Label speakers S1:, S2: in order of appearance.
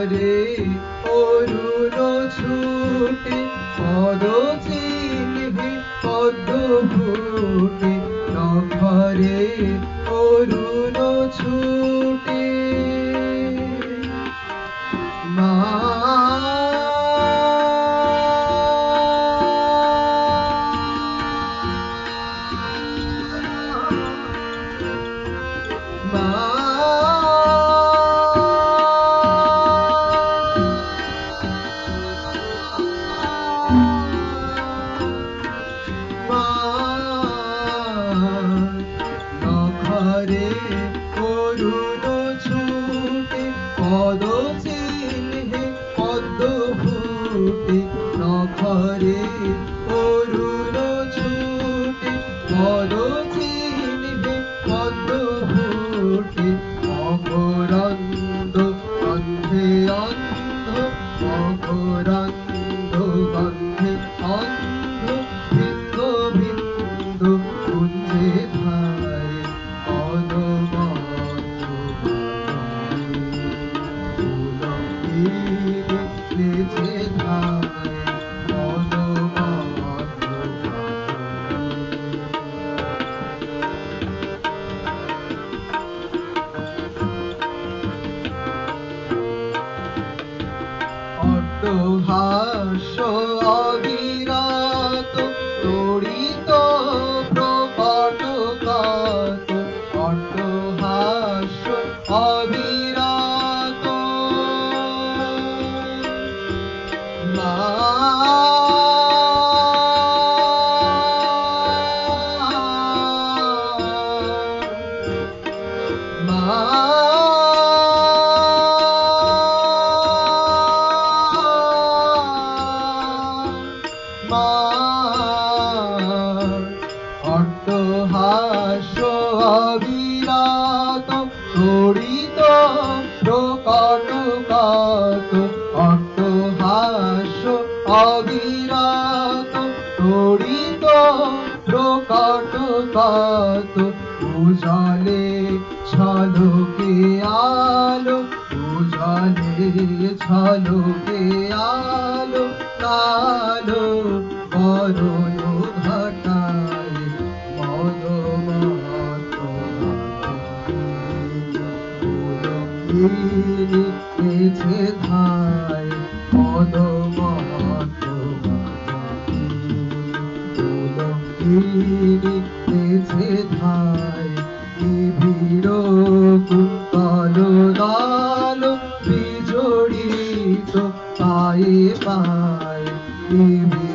S1: করে অরুণ ছুটে পদ চিনবি পদ্ম ফুটে নখরে করুণ ছুটে পদ চিহ্নে পদ্ম ফুটে অপরন্দ গন্ধে অন্ধ অপরন্দ অট্টহাস্য অবিরত তড়িত প্রকটকাত অট্টহাস্য অবিরত। মা অবিরত তড়িত প্রকটকাত অট্টহাস্য অবিরত তড়িত প্রকটকাত উজালে ছলকে আলো উজালে ছলকে আলো কালো বরণ লিখতেছে ভাই পদমত লিখতেছে ভাই নিবিড় কুন্তল দল বিজড়িত পায়ে পায় নিবিড়